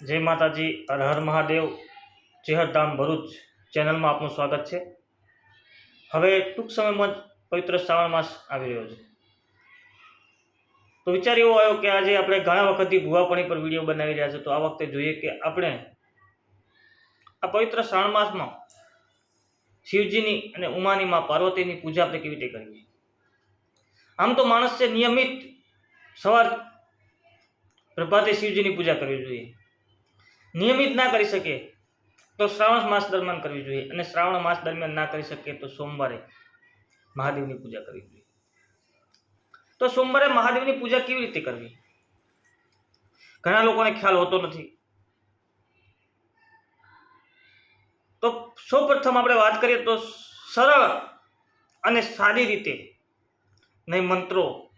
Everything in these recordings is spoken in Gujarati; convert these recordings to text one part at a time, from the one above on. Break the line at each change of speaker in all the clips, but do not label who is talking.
જય માતાજી, હર હર મહાદેવ ચેહરધામ ભરૂચ ચેનલમાં આપનું સ્વાગત છે. હવે ટૂંક સમયમાં જ પવિત્ર શ્રાવણ માસ આવી રહ્યો છે. તો વિચાર એવો આવ્યો કે આજે આપણે ઘણા વખતથી ભુવાપણી પર વીડિયો બનાવી રહ્યા છે. તો આ વખતે જોઈએ કે આપણે આ પવિત્ર શ્રાવણ માસમાં શિવજીની અને ઉમાની માં પાર્વતીની પૂજા આપણે કેવી રીતે કરવી આમ તો માણસ છે નિયમિત સવાર પ્રભાતે શિવજીની પૂજા કરવી જોઈએ. નિયમિત ના કરી શકે તો શ્રાવણ માસ દરમિયાન કરવી જોઈએ અને શ્રાવણ માસ દરમિયાન ના કરી શકે તો સોમવારે મહાદેવની પૂજા કરવી જોઈએ. તો સોમવારે મહાદેવની પૂજા કેવી રીતે કરવી? ઘણા લોકોને ખ્યાલ હોતો નથી. તો સૌ પ્રથમ આપણે વાત કરીએ તો સરળ અને સારી રીતે, નહીં મંત્રો,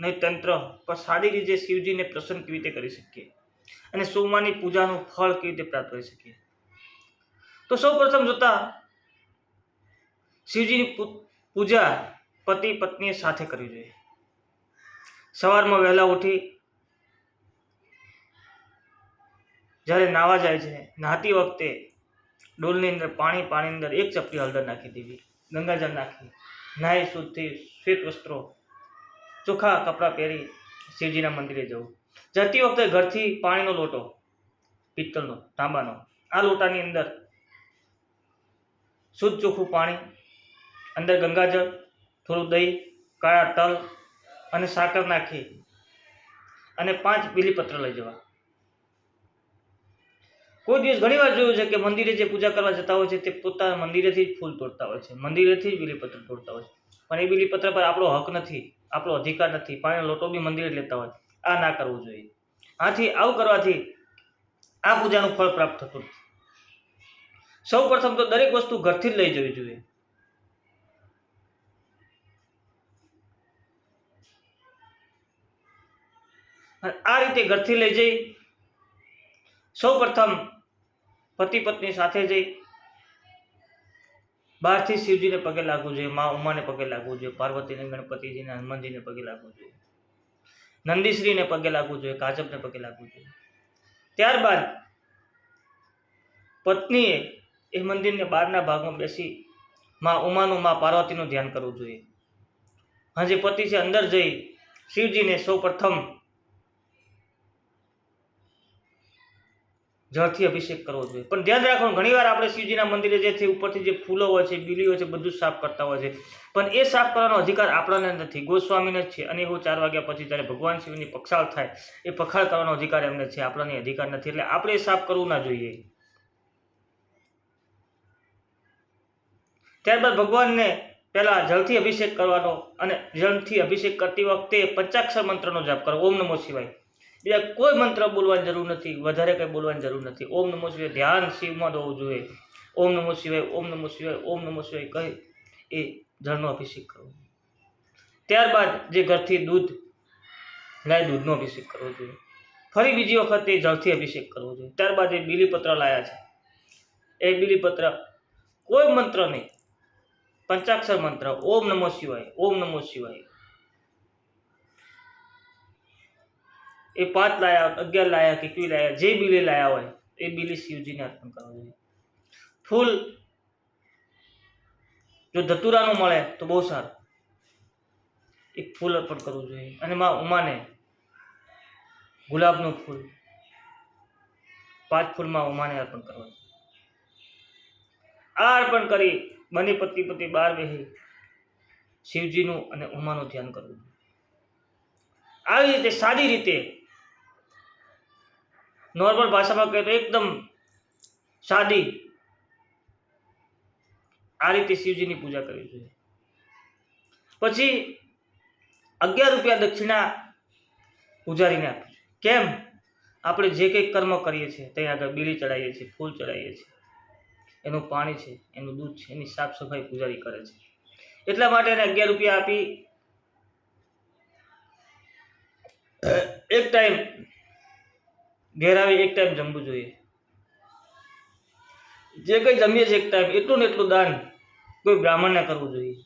નહીં તંત્ર, પણ સારી રીતે શિવજીને પ્રસન્ન કેવી રીતે કરી શકીએ? અને સોમવારની પૂજાનું ફળ કેવી રીતે પ્રાપ્ત કરી શકીએ? તો સૌ પ્રથમ જોતા શિવજીની પૂજા પતિ પત્ની સાથે કરવી જોઈએ. સવારમાં વહેલા ઉઠી જ્યારે નાવા જાય છે, નાહતી વખતે ડોલની અંદર પાણી પાણી અંદર એક ચપટી હળદર નાખી દેવી, ગંગાજળ નાખી, નાહી શુદ્ધથી શ્વેત વસ્ત્રો ચોખ્ખા કપડાં પહેરી શિવજીના મંદિરે જવું. જતી વખતે ઘરથી પાણીનો લોટો, પિત્તળનો, તાંબાનો, આ લોટાની અંદર શુદ્ધ ચોખ્ખું પાણી, અંદર ગંગાજળ, થોડું દહીં, કાળા તલ અને સાકર નાખી અને પાંચ બીલીપત્ર લઈ જવા. કોઈ દિવસ ઘણી વાર જોયું છે કે મંદિરે જે પૂજા કરવા જતા હોય છે તે પોતાના મંદિરેથી જ ફૂલ તોડતા હોય છે, મંદિરેથી જ બીલીપત્ર તોડતા હોય છે. પણ એ બીલીપત્ર પર આપણો હક નથી, આપણો અધિકાર નથી, પાણીનો લોટો બી મંદિરે લેતા હોય આ ના કરવું જોઈએ. આથી આવું કરવાથી આ પૂજાનું ફળ પ્રાપ્ત થતું સૌ પ્રથમ તો દરેક વસ્તુ ઘરથી જ લઈ જવી જોઈએ. આ રીતે ઘરથી લઈ જઈ સૌ પ્રથમ પતિ પત્ની સાથે જઈ બહારથી શિવજીને પગે લાગવું જોઈએ, મા ઉમાને પગે લાગવું જોઈએ, પાર્વતીને, ગણપતિજીને, હનુમાનજીને પગે લાગવું જોઈએ. નંદીશ્રીને પગે લાગવું જોઈએ, કાજબને પગે લાગવું જોઈએ. ત્યારબાદ પત્નીએ એ મંદિરને બહારના ભાગમાં બેસી મા ઉમાનું, મા પાર્વતીનું ધ્યાન કરવું જોઈએ. હજી પતિ છે, અંદર જઈ શિવજીને સૌ પ્રથમ જળથી અભિષેક કરવો જોઈએ. પણ ધ્યાન રાખવાનું, ઘણીવાર આપણે શિવજીના મંદિરે જે છે, ઉપરથી જે ફૂલો હોય છે બીલી હોય છે, બધું સાફ કરતા હોય છે. પણ એ સાફ કરવાનો અધિકાર આપણને નથી. ગોસ્વામીને જ છે. અને એવું ચાર વાગ્યા પછી જ્યારે ભગવાન શિવની પક્ષાળ થાય, એ પખાળ કરવાનો અધિકાર એમને છે. આપણને અધિકાર નથી. એટલે આપણે સાફ કરવું ના જોઈએ. ત્યારબાદ ભગવાનને પહેલાં જળથી અભિષેક કરવાનો અને જળથી અભિષેક કરતી વખતે પંચાક્ષર મંત્રનો જાપ કરો ઓમ નમો શિવાય. બીજા કોઈ મંત્ર બોલવાની જરૂર નથી, વધારે કંઈ બોલવાની જરૂર નથી. ઓમ નમો શિવાય, ધ્યાન શિવમાં હોવું જોઈએ. ઓમ નમો શિવાય, ઓમ નમો શિવાય, ઓમ નમો શિવાય કહી એ જળનો અભિષેક કરવો ત્યારબાદ જે ઘરથી દૂધ લાય દૂધનો અભિષેક કરવો જોઈએ. ફરી બીજી વખત એ જળથી અભિષેક કરવો જોઈએ. ત્યારબાદ એ બીલીપત્ર લાયા છે. એ બીલીપત્ર કોઈ મંત્ર નહીં. પંચાક્ષર મંત્ર, ઓમ નમો શિવાય, ઓમ નમો શિવાય. એ પાંચ લાયા, અગિયાર લાયા કે કેટલી લાયા, જે બિલે લાયા હોય, એ બીલી શિવજીને અર્પણ કરવું જોઈએ ફૂલ જો ધતુરાનું મળે તો બહુ સારું. એક ફૂલ અર્પણ કરવું જોઈએ. અને માં ઉમાને ગુલાબનું ફૂલ, પાંચ ફૂલમાં ઉમાને અર્પણ કરવા આ અર્પણ કરી બંને પતિ પતિ બાર બેહી શિવજીનું અને ઉમાનું ધ્યાન કરવું. આવી રીતે સારી રીતે નોર્મલ ભાષામાં કહીએ તો એકદમ સાદી. આ રીતે શિવજીની પૂજા કરવી જોઈએ. પછી અગિયાર રૂપિયા દક્ષિણા પૂજારીને આપી કેમ? આપણે જે કંઈ કર્મ કરીએ છીએ, ત્યાં આગળ બીડી ચડાવીએ છીએ, ફૂલ ચડાવીએ છીએ. એનું પાણી છે, એનું દૂધ છે, એની સાફ સફાઈ પૂજારી કરે છે. એટલા માટે એને અગિયાર રૂપિયા આપી. એક ટાઈમ ઘેર આવી એક ટાઈમ જમવું જોઈએ. જે કંઈ જમીએ છીએ એક ટાઈમ એટલું ને એટલું દાન કોઈ બ્રાહ્મણને કરવું જોઈએ.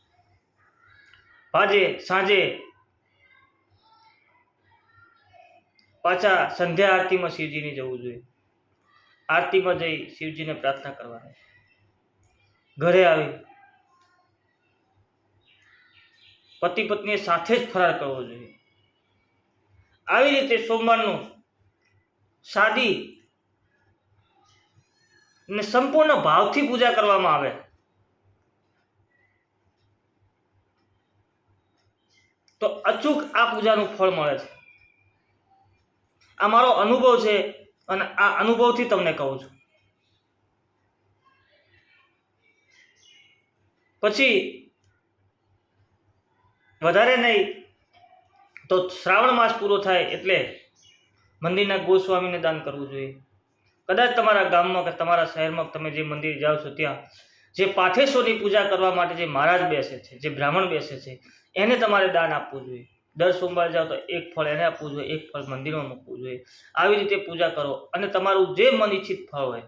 આજે સાંજે પાછા સંધ્યા આરતીમાં શિવજીને જવું જોઈએ. આરતીમાં જઈ શિવજીને પ્રાર્થના કરવાની. ઘરે આવી પતિ પત્નીએ સાથે જ ફરાર કરવો જોઈએ. આવી રીતે સોમવારનું સાદી ને સંપૂર્ણ ભાવથી પૂજા કરવામાં આવે. તો અચૂક આ પૂજાનું ફળ મળે છે. આ મારો અનુભવ છે અને આ અનુભવથી તમને કહું છું. પછી વધારે નહીં તો શ્રાવણ માસ પૂરો થાય એટલે મંદિરના ગોસ્વામીને દાન કરવું જોઈએ. કદાચ તમારા ગામમાં કે તમારા શહેરમાં તમે જે મંદિર જાઓ છો ત્યાં, જે પાઠેશ્વરની પૂજા કરવા માટે જે મહારાજ બેસે છે, જે બ્રાહ્મણ બેસે છે, એને તમારે દાન આપવું જોઈએ. દર સોમવારે જાઓ તો એક ફળ એને આપવું જોઈએ, એક ફળ મંદિરમાં મૂકવું જોઈએ. આવી રીતે પૂજા કરો અને તમારું જે મન ઈચ્છિત ફળ હોય,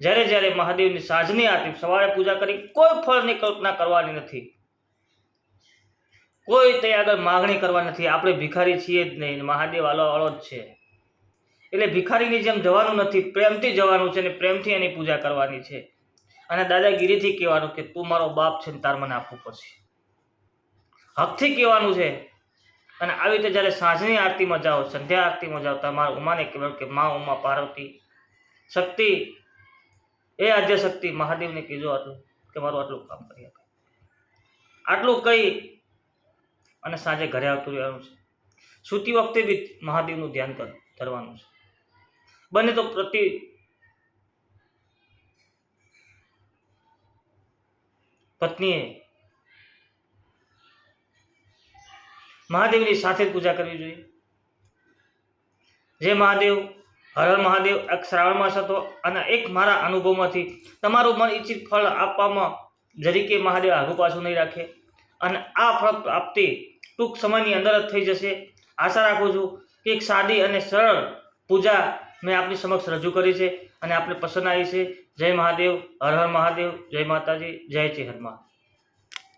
જ્યારે જ્યારે મહાદેવની સાંજની આરતી સવારે પૂજા કરી, કોઈ ફળની કલ્પના કરવાની નથી. કોઈ તે આગળ માગણી કરવા નથી. આપણે ભિખારી છીએ જ નહીં. મહાદેવ આલો વાળો જ છે. એટલે ભિખારીની જેમ જવાનું નથી, પ્રેમથી જવાનું છે અને પ્રેમથી એની પૂજા કરવાની છે. અને દાદાગીરીથી કહેવાનું કે તું મારો બાપ છે ને તાર મને આપવું પડશે. હકથી કહેવાનું છે. અને આવી રીતે જ્યારે સાંજની આરતીમાં જાઓ, સંધ્યા આરતીમાં જાઓ તમારા ઉમાને કહેવાનું કે મા, ઉમા, પાર્વતી, શક્તિ. એ આદ્ય શક્તિ મહાદેવને કીધું આટલું, કે મારું આટલું કામ કરી આટલું કહી અને સાંજે ઘરે આવતું રહેવાનું છે. સૂતી વખતે બી મહાદેવનું ધ્યાન કર, ધરવાનું છે. બને તો પ્રતિ પત્નીએ મહાદેવની સાથે જ પૂજા કરવી જોઈએ. જે મહાદેવ, હર હર મહાદેવ, એક શ્રાવણ માસ હતો અને એક મારા અનુભવમાંથી તમારું મન ઈચ્છિત ફળ આપવામાં જરીકે મહાદેવ આગુ પાછું નહીં રાખે. અને આ ફળ પ્રાપ્તિ ટૂંક સમયની અંદર જ થઈ જશે. આશા રાખું છું કે એક સાદી અને સરળ પૂજા મેં આપની સમક્ષ રજૂ કરી છે અને આપને પસંદ આવી છે. જય મહાદેવ, હર હર મહાદેવ, જય માતાજી, જય ચેહરમાં